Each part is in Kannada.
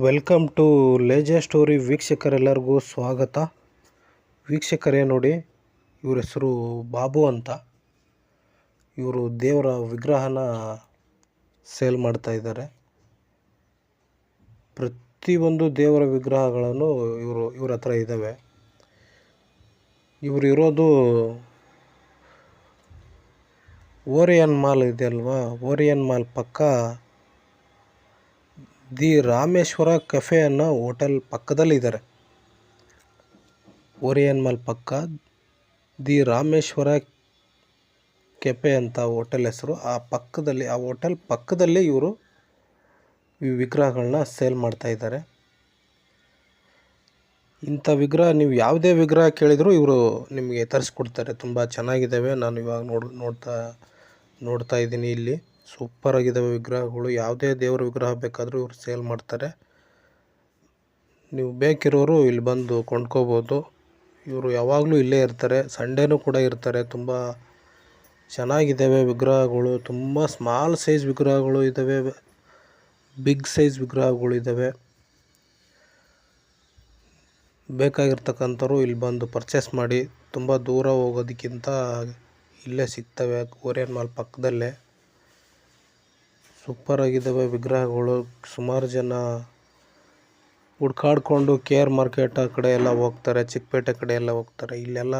ವೆಲ್ಕಮ್ ಟು ಲೇಜರ್ ಸ್ಟೋರಿ ವೀಕ್ಷಕರೆಲ್ಲರಿಗೂ ಸ್ವಾಗತ. ವೀಕ್ಷಕರೇ ನೋಡಿ, ಇವ್ರ ಹೆಸರು ಬಾಬು ಅಂತ. ಇವರು ದೇವರ ವಿಗ್ರಹನ ಸೇಲ್ ಮಾಡ್ತಾ ಇದ್ದಾರೆ. ಪ್ರತಿಯೊಂದು ದೇವರ ವಿಗ್ರಹಗಳನ್ನು ಇವರು, ಇವ್ರ ಹತ್ರ ಇದ್ದಾವೆ. ಇವರು ಇರೋದು ಓರಿಯನ್ ಮಾಲ್ ಇದೆಯಲ್ವಾ? ಓರಿಯನ್ ಮಾಲ್ ಪಕ್ಕ ದಿ ರಾಮೇಶ್ವರ ಕೆಫೆ ಅನ್ನೋ ಹೋಟೆಲ್ ಪಕ್ಕದಲ್ಲಿದ್ದಾರೆ. ಓರಿಯನ್ ಮಾಲ್ ಪಕ್ಕ ದಿ ರಾಮೇಶ್ವರ ಕೆಫೆ ಅಂತ ಹೋಟೆಲ್ ಹೆಸರು. ಆ ಪಕ್ಕದಲ್ಲಿ, ಆ ಹೋಟೆಲ್ ಪಕ್ಕದಲ್ಲಿ ಇವರು ಈ ವಿಗ್ರಹಗಳನ್ನ ಸೇಲ್ ಮಾಡ್ತಾ ಇದ್ದಾರೆ. ಇಂಥ ವಿಗ್ರಹ, ನೀವು ಯಾವುದೇ ವಿಗ್ರಹ ಕೇಳಿದರೂ ಇವರು ನಿಮಗೆ ತರಿಸ್ಕೊಡ್ತಾರೆ. ತುಂಬ ಚೆನ್ನಾಗಿದ್ದಾವೆ. ನಾನು ಇವಾಗ ನೋಡ್, ನೋಡ್ತಾ ನೋಡ್ತಾ ಇದ್ದೀನಿ ಇಲ್ಲಿ. ಸೂಪರ್ ಆಗಿದ್ದಾವೆ ವಿಗ್ರಹಗಳು. ಯಾವುದೇ ದೇವರ ವಿಗ್ರಹ ಬೇಕಾದರೂ ಇವರು ಸೇಲ್ ಮಾಡ್ತಾರೆ. ನೀವು ಬೇಕಿರೋರು ಇಲ್ಲಿ ಬಂದು ಕೊಂಡ್ಕೋಬೋದು. ಇವರು ಯಾವಾಗಲೂ ಇಲ್ಲೇ ಇರ್ತಾರೆ. ಸಂಡೇನೂ ಕೂಡ ಇರ್ತಾರೆ. ತುಂಬ ಚೆನ್ನಾಗಿದ್ದಾವೆ ವಿಗ್ರಹಗಳು. ತುಂಬ ಸ್ಮಾಲ್ ಸೈಜ್ ವಿಗ್ರಹಗಳು ಇದ್ದಾವೆ. ಬಿಗ್ ಸೈಜ್ ವಿಗ್ರಹಗಳು ಇದ್ದಾವೆ. ಬೇಕಾಗಿರ್ತಕ್ಕಂಥವ್ರು ಇಲ್ಲಿ ಬಂದು ಪರ್ಚೇಸ್ ಮಾಡಿ ತುಂಬ ದೂರ ಹೋಗೋದಕ್ಕಿಂತ ಇಲ್ಲೇ ಸಿಗ್ತವೆ. ಓರಿಯನ್ ಮಾಲ್ ಪಕ್ಕದಲ್ಲೇ. ಸೂಪರ್ ಆಗಿದ್ದಾವೆ ವಿಗ್ರಹಗಳು ಸುಮಾರು ಜನ ಹುಡ್ಕಾಡ್ಕೊಂಡು ಕೆ ಆರ್ ಮಾರ್ಕೆಟ್ ಆ ಕಡೆ ಎಲ್ಲ ಹೋಗ್ತಾರೆ, ಚಿಕ್ಕಪೇಟೆ ಕಡೆ ಎಲ್ಲ ಹೋಗ್ತಾರೆ. ಇಲ್ಲೆಲ್ಲ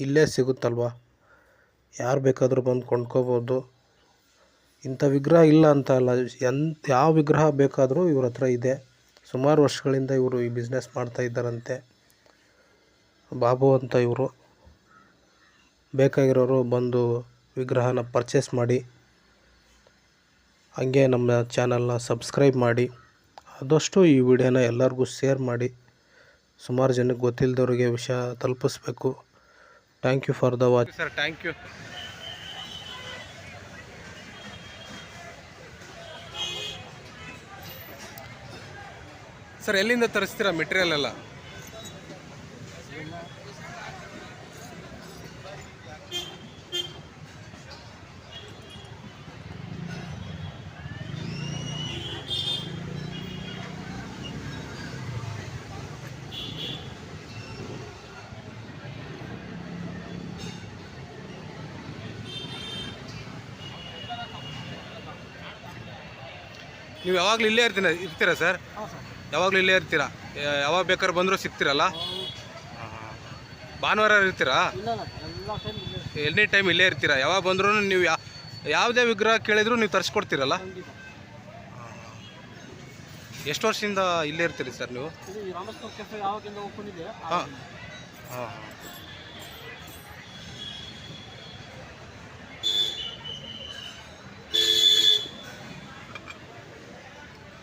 ಇಲ್ಲೇ ಸಿಗುತ್ತಲ್ವ? ಯಾರು ಬೇಕಾದರೂ ಬಂದು ಕೊಂಡ್ಕೋಬೋದು. ಇಂಥ ವಿಗ್ರಹ ಇಲ್ಲ ಅಂತ ಅಲ್ಲ. ಎಂತ ಯಾವ ವಿಗ್ರಹ ಬೇಕಾದರೂ ಇವ್ರ ಹತ್ರ ಇದೆ. ಸುಮಾರು ವರ್ಷಗಳಿಂದ ಇವರು ಈ ಬಿಸ್ನೆಸ್ ಮಾಡ್ತಾ ಇದ್ದಾರಂತೆ. ಬಾಬು ಅಂತ ಇವರು. ಬೇಕಾಗಿರೋರು ಬಂದು ವಿಗ್ರಹನ ಪರ್ಚೇಸ್ ಮಾಡಿ. ಹಾಗೆ ನಮ್ಮ ಚಾನಲ್ನ ಸಬ್ಸ್ಕ್ರೈಬ್ ಮಾಡಿ, ಆದಷ್ಟು ಈ ವಿಡಿಯೋನ ಎಲ್ಲರಿಗೂ ಶೇರ್ ಮಾಡಿ. ಸುಮಾರು ಜನಕ್ಕೆ ಗೊತ್ತಿಲ್ಲದವ್ರಿಗೆ ವಿಷಯ ತಲುಪಿಸ್ಬೇಕು. Thank you for the watch sir thank you sir ಎಲ್ಲಿಂದ ತರಿಸ್ತೀರಾ ಮೆಟೀರಿಯಲ್ ಎಲ್ಲ? ನೀವು ಯಾವಾಗಲೂ ಇಲ್ಲೇ ಇರ್ತೀರ ಇರ್ತೀರಾ ಸರ್? ಯಾವಾಗಲೂ ಇಲ್ಲೇ ಇರ್ತೀರಾ? ಯಾ- ಯಾವಾಗ ಬೇಕಾದ್ರೆ ಬಂದರೂ ಸಿಗ್ತೀರಲ್ಲ? ಭಾನುವಾರ ಇರ್ತೀರಾ? ಎನಿ ಟೈಮ್ ಇಲ್ಲೇ ಇರ್ತೀರಾ? ಯಾವಾಗ ಬಂದ್ರೂ ನೀವು ಯಾ ಯಾವುದೇ ವಿಗ್ರಹ ಕೇಳಿದ್ರು ನೀವು ತರಿಸ್ಕೊಡ್ತೀರಲ್ಲ? ಎಷ್ಟು ವರ್ಷದಿಂದ ಇಲ್ಲೇ ಇರ್ತೀರಿ ಸರ್ ನೀವು? ಇದು ಈ ರಾಮಸ್ವಾಮಿ ಕೆಫೆ ಯಾವಾಗಿಂದ ಓಪನ್ ಇದೆ ಹಾಂ. ಹಾಂ.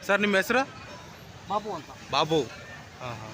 ಸರ್ ನಿಮ್ಮ ಹೆಸರು? ಬಾಬು ಅಂತ. ಬಾಬು. ಹಾಂ ಹಾಂ.